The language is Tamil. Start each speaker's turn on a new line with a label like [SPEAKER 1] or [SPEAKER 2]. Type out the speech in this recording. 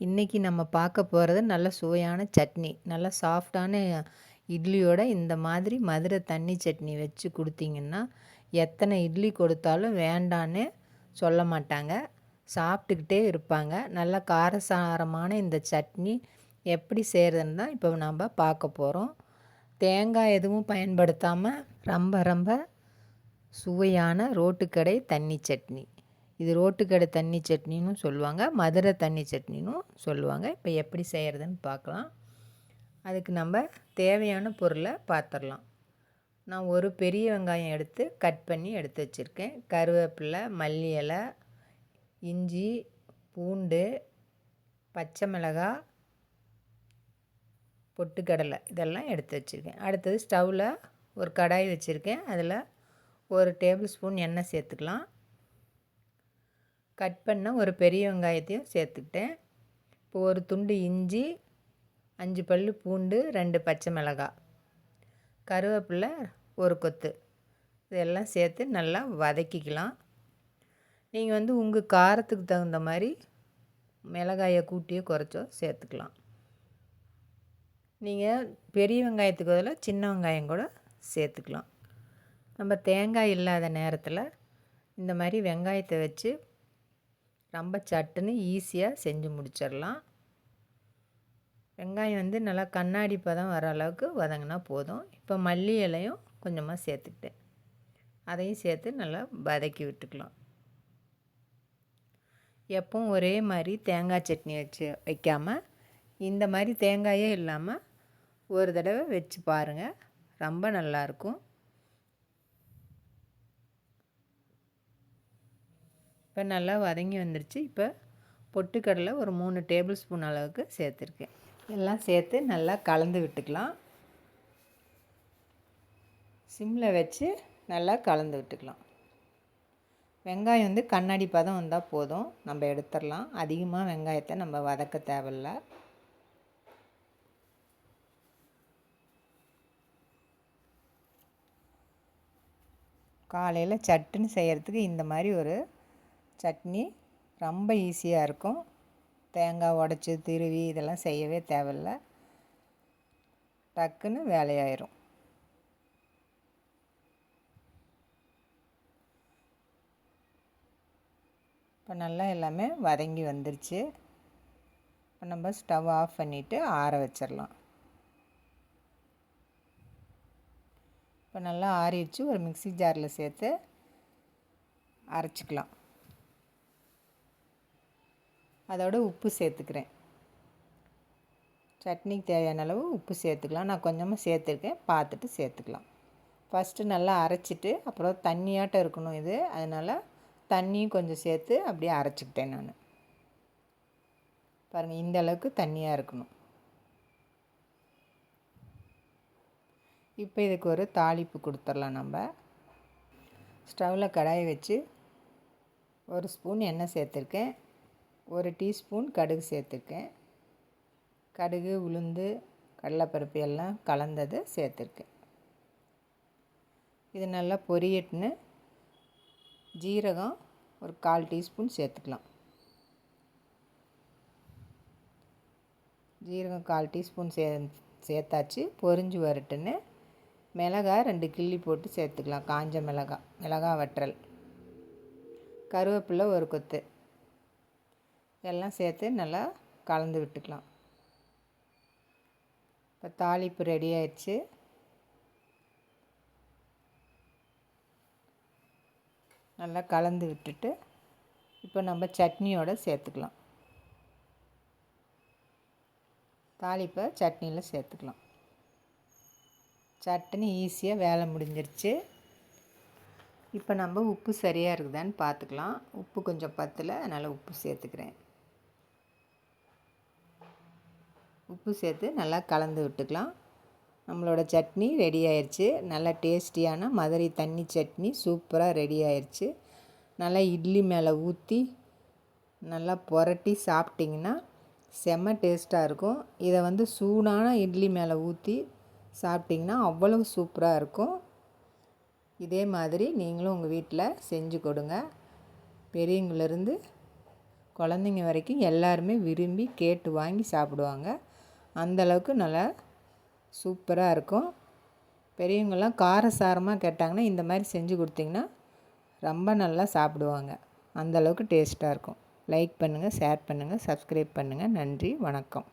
[SPEAKER 1] இன்றைக்கி நம்ம பார்க்க போகிறது நல்ல சுவையான சட்னி. நல்ல சாஃப்டான இட்லியோட இந்த மாதிரி மதுரை தண்ணி சட்னி வச்சு கொடுத்தீங்கன்னா எத்தனை இட்லி கொடுத்தாலும் வேண்டான்னு சொல்ல மாட்டாங்க. சாப்பிட்டுக்கிட்டே இருப்பாங்க. நல்ல காரசாரமான இந்த சட்னி எப்படி செய்கிறதுன்னு தான் இப்போ நம்ம பார்க்க போகிறோம் தேங்காய் எதுவும் பயன்படுத்தாமல் ரொம்ப ரொம்ப சுவையான ரோட்டுக்கடை தண்ணி சட்னி. இது ரோட்டுக்கடை தண்ணி சட்னின்னு சொல்லுவாங்க மதுரை தண்ணி சட்னின்னு சொல்லுவாங்க. இப்போ எப்படி செய்கிறதுன்னு பார்க்கலாம். அதுக்கு நம்ம தேவையான பொருளை பார்த்துடலாம் நான் ஒரு பெரிய வெங்காயம் எடுத்து கட் பண்ணி எடுத்து வச்சுருக்கேன். கருவேப்பிலை மல்லி இலை இஞ்சி பூண்டு பச்சை மிளகாய் பொட்டுக்கடலை இதெல்லாம் எடுத்து வச்சுருக்கேன். அடுத்தது ஸ்டவ்வில் ஒரு கடாய் வச்சுருக்கேன். அதில் ஒரு டேபிள் ஸ்பூன் எண்ணெய் சேர்த்துக்கலாம். கட் பண்ண ஒரு பெரிய வெங்காயத்தையும் சேர்த்துக்கிட்டேன். இப்போ ஒரு துண்டு இஞ்சி அஞ்சு பல் பூண்டு ரெண்டு பச்சை மிளகாய் கருவேப்பிலை ஒரு கொத்து. இதெல்லாம் சேர்த்து நல்லா வதக்கிக்கலாம். நீங்கள் வந்து உங்கள் காரத்துக்கு தகுந்த மாதிரி மிளகாயை கூட்டியோ குறைச்சோ சேர்த்துக்கலாம். நீங்கள் பெரிய வெங்காயத்துக்கு பதிலாக சின்ன வெங்காயம் கூட சேர்த்துக்கலாம். நம்ம தேங்காய் இல்லாத நேரத்தில் இந்த மாதிரி வெங்காயத்தை வச்சு ரொம்ப சட்டுன்னு ஈஸியாக செஞ்சு முடிச்சிடலாம். வெங்காயம் வந்து நல்லா கண்ணாடி பதம் வர அளவுக்கு வதங்கினா போதும். இப்போ மல்லி இலையும் கொஞ்சமாக சேர்த்துக்கிட்டேன் அதையும் சேர்த்து நல்லா வதக்கி விட்டுக்கலாம். எப்பவும் ஒரே மாதிரி தேங்காய் சட்னி வச்சு வைக்காமல் இந்த மாதிரி தேங்காயே இல்லாமல் ஒரு தடவை வச்சு பாருங்கள் ரொம்ப நல்லாயிருக்கும் இப்போ நல்லா வதங்கி வந்துருச்சு. இப்போ பொட்டுக்கடலை ஒரு மூணு டேபிள் ஸ்பூன் அளவுக்கு சேர்த்துருக்கேன். எல்லாம் சேர்த்து நல்லா கலந்து விட்டுக்கலாம். சிம்மில் வச்சு நல்லா கலந்து விட்டுக்கலாம். வெங்காயம் வந்து கண்ணாடி பதம் வந்தால் போதும். நம்ம எடுத்துடலாம். அதிகமாக வெங்காயத்தை நம்ம வதக்க தேவையில்ல. காலையில் சட்டுன்னு செய்கிறதுக்கு இந்த மாதிரி ஒரு சட்னி ரொம்ப ஈஸியாக இருக்கும். தேங்காய் உடச்சி திருவி இதெல்லாம் செய்யவே தேவையில்ல. டக்குன்னு வேலையாயிரும். இப்போ நல்லா எல்லாமே வதங்கி வந்துருச்சு. இப்போ நம்ம ஸ்டவ் ஆஃப் பண்ணிவிட்டு ஆற வச்சிடலாம் இப்போ நல்லா ஆறிடுச்சு. ஒரு மிக்சி ஜாரில் சேர்த்து அரைச்சிக்கலாம். அதோட உப்பு சேர்த்துக்கிறேன். சட்னிக்கு தேவையான அளவு உப்பு சேர்த்துக்கலாம். நான் கொஞ்சமாக சேர்த்துருக்கேன். பார்த்துட்டு சேர்த்துக்கலாம். ஃபஸ்ட்டு நல்லா அரைச்சிட்டு அப்புறம் தண்ணியாட்டம் இருக்கணும் இது. அதனால் தண்ணியும் கொஞ்சம் சேர்த்து அப்படியே அரைச்சிக்கிட்டேன் நான். பாருங்கள் இந்த அளவுக்கு தண்ணியாக இருக்கணும். இப்போ இதுக்கு ஒரு தாளிப்பு கொடுத்துடலாம் நம்ம. ஸ்டவ்வில் கடாயை வச்சு ஒரு ஸ்பூன் எண்ணெய் சேர்த்துருக்கேன். ஒரு டீஸ்பூன் கடுகு சேர்த்துருக்கேன். கடுகு உளுந்து கடலைப்பருப்பு எல்லாம் கலந்தது சேர்த்துருக்கேன். இது நல்லா பொரியட்டுன்னு ஜீரகம் ஒரு கால் டீஸ்பூன் சேர்த்துக்கலாம். ஜீரகம் கால் டீஸ்பூன் சே சேர்த்தாச்சு. பொரிஞ்சு வரட்டுன்னு மிளகாய் ரெண்டு கிள்ளி போட்டு சேர்த்துக்கலாம். காஞ்ச மிளகாய் மிளகாய் வற்றல். கருவேப்பிலை ஒரு கொத்து. எல்லாம் சேர்த்து நல்லா கலந்து விட்டுக்கலாம். இப்போ தாளிப்பு ரெடி ஆயிடுச்சு. நல்லா கலந்து விட்டுட்டு இப்போ நம்ம சட்னியோடு சேர்த்துக்கலாம். தாளிப்பை சட்னியில் சேர்த்துக்கலாம். சட்னி ஈஸியாக வேலை முடிஞ்சிருச்சு. இப்போ நம்ம உப்பு சரியாக இருக்குதான்னு பார்த்துக்கலாம். உப்பு கொஞ்சம் பத்தில் அதனால் உப்பு சேர்த்துக்கிறேன். உப்பு சேர்த்து நல்லா கலந்து விட்டுக்கலாம். நம்மளோட சட்னி ரெடி ஆயிடுச்சு நல்லா டேஸ்டியான மதுரை தண்ணி சட்னி சூப்பராக ரெடி ஆயிடுச்சு நல்லா இட்லி மேலே ஊற்றி நல்லா புரட்டி சாப்பிட்டிங்கன்னா செம்ம டேஸ்ட்டாக இருக்கும். இதை வந்து சூடான இட்லி மேலே ஊற்றி சாப்பிட்டிங்கன்னா அவ்வளவு சூப்பராக இருக்கும். இதே மாதிரி நீங்களும் உங்கள் வீட்டில் செஞ்சு கொடுங்க. பெரியவங்களிருந்து குழந்தைங்க வரைக்கும் எல்லாருமே விரும்பி கேட்டு வாங்கி சாப்பிடுவாங்க. அந்தளவுக்கு நல்லா சூப்பராக இருக்கும். பெரியவங்கள்லாம் காரசாரமாக கேட்டாங்கன்னா இந்த மாதிரி செஞ்சு கொடுத்திங்கன்னா ரொம்ப நல்லா சாப்பிடுவாங்க. அந்தளவுக்கு டேஸ்ட்டாக இருக்கும். லைக் பண்ணுங்கள் ஷேர் பண்ணுங்கள் சப்ஸ்கிரைப் பண்ணுங்கள் நன்றி வணக்கம்.